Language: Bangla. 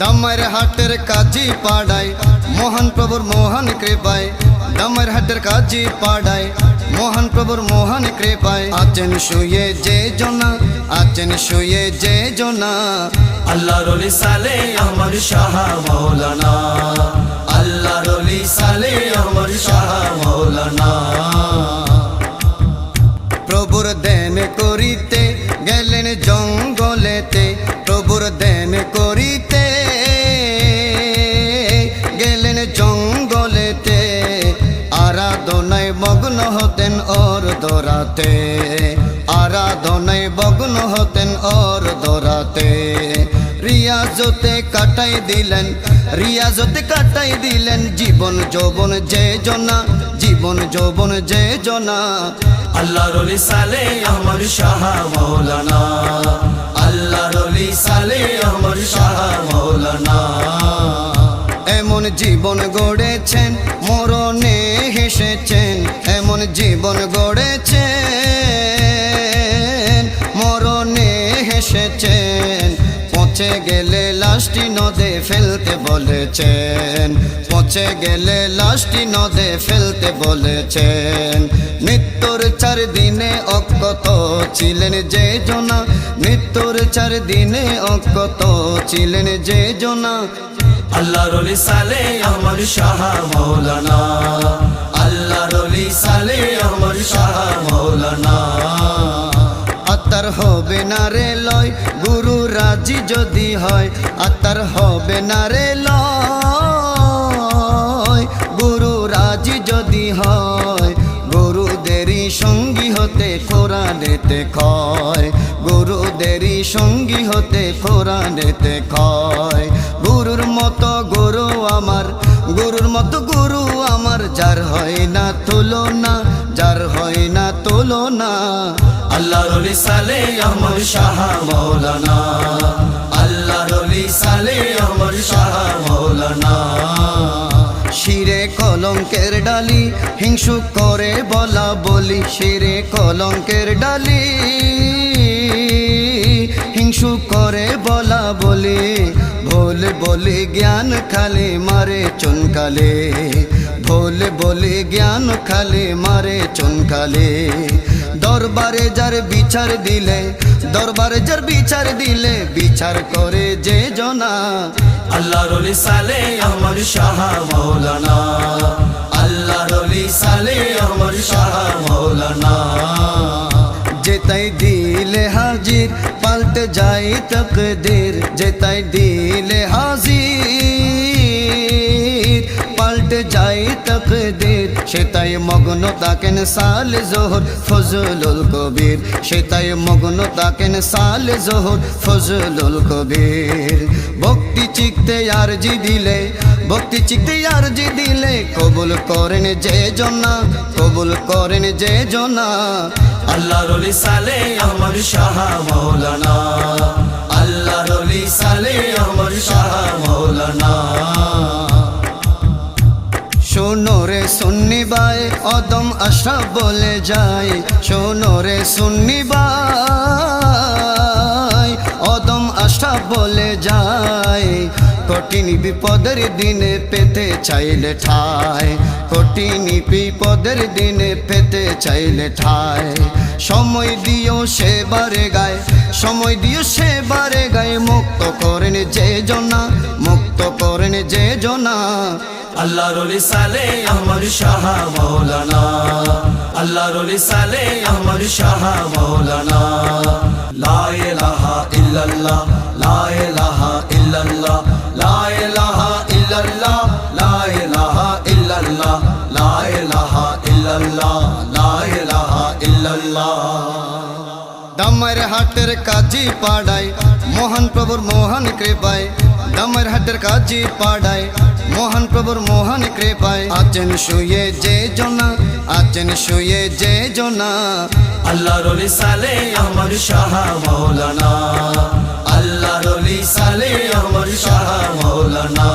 দামের হাটের কাজী পাড়ায় মোহন প্রভুর মোহন কৃপায় দামের হাটের কাজী পাড়ায় মোহন প্রভুর মোহন কৃপায় আছেন শুয়ে যে জনা আছেন শুয়ে যে জনা। আল্লাহ রলি সালে আমার শাহ মৌলানা আল্লাহ রলি সালে আমার শাহ মৌলানা প্রভুর দেন করিতে গেলেন জঙ্গলেতে প্রভুর দেন করিতে গেলেন জঙ্গলেতে। হতেন ওর দোরাতে। আরাধনায় মগ্ন হতেন ওর দোরাতে। রিয়াজতে কাটাই দিলেন, রিয়াজতে কাটাই দিলেন জীবন যৌবন যে জনা জীবন যৌবন যে জনা আল্লাহ রলি সালে আমার শাহ মৌলানা আল্লাহ রলি সালে আমার শাহ মৌলানা। এমন জীবন গড়েছেন, মরণে হেসেছেন, এমন জীবন গড়েছেন, মরণে হেসেছেন। পচে গেলে লাশটি নদে ফেলতে বলেছেন, পচে গেলে লাশটি নদে ফেলতে বলেছেন। মৃত্যুর চার দিনে অজ্ঞত ছিলেন যে জোনা, মৃত্যুর চার দিনে অজ্ঞত ছিলেন যে জনা। আল্লাহ রলি সালে আমার শাহ মৌলানা আল্লাহ রলি সালে আমার শাহ মৌলানা আত্মার হবে না রে লয়, গুরু রাজি যদি হয় আত্মার হবে না রে লয়, গুরু রাজি যদি হয়। গুরুদেরই সঙ্গী হতে কোরআনেতে খয় গুরুদেরই সঙ্গী হতে কোরআনেতে খয় গুরুর মতো গুরু আমার, গুরুর মতো গুরু আমার, যার হয় না তুলনা, যার হয় না তুলনা। আল্লাহ রলি সালে আমার শাহ মৌলানা আল্লাহ রলি সালে আমার শাহ মৌলানা। শিরে কলঙ্কের ডালি হিংসু করে বলা বলি, শিরে কলঙ্কের ডালি। হিংসু করে বলা বলি ভোল বলি জ্ঞান খালি মারে চুনকালে ভোল বলি জ্ঞান খালি মারে চুনকালে। দরবারে যার বিচার দিলে দরবারে যার বিচার দিলে বিচার করে যে জনা। আল্লাহ রলি সালে আমার শাহ মৌলানা আল্লাহ রলি সালে আমার শাহ মৌলানা যেতাই দিলে হাজির পাল্টে যাই তকদির যেতাই দিলে হাজির। পাল্টে যাই তকদির সেতাই মগ্ন তাকেন সাল জোহর, ফজলুল কবির। সেতাই মগ্ন তাকেন সাল জোহর, ফজলুল কবির। ভক্তি চিকতে আর জি দিলে ভক্তি আর জি দিলে কবুল করেন যে জনা কবুল করেন যে জনা। আল্লাহ রলি সালে আমার শাহ মৌলানা আল্লাহ রলি সালে আমার শাহ মৌলানা শোনো রে সুন্নি বাই অদম আশরাফ বলে যায় শোনো রে সুন্নি বাই অদম আশরাফ বলে যায় কঠিন বিপদের দিনে পেতে চাইলে ঠায়। কঠিন বিপদের দিনে পেতে চাইলে ঠায়। সময় দিও সে বারে গায়, সময় দিও সে বারে গায়ে। মুক্ত করেন যে জনা, মুক্ত করেন যে জনা। আল্লাহ সালে আমার শাহ মৌলানা আল্লাহ সালে আমার শাহ মৌলানা লা ইলাহা ইল্লাল্লাহ। ইল্লাল্লাহ দামের হাটের কাজী পাড়ায়, মোহন প্রভুর মোহন কৃপায়। দামের হাটের কাজী পাড়ায়, মোহন প্রভুর মোহন কৃপায়। আছেন শুয়ে যে জনা, আছেন শুয়ে যে জনা। আল্লাহ রলি সালে আমার শাহ মৌলানা আল্লাহ রলি সালে আমার শাহ মৌলানা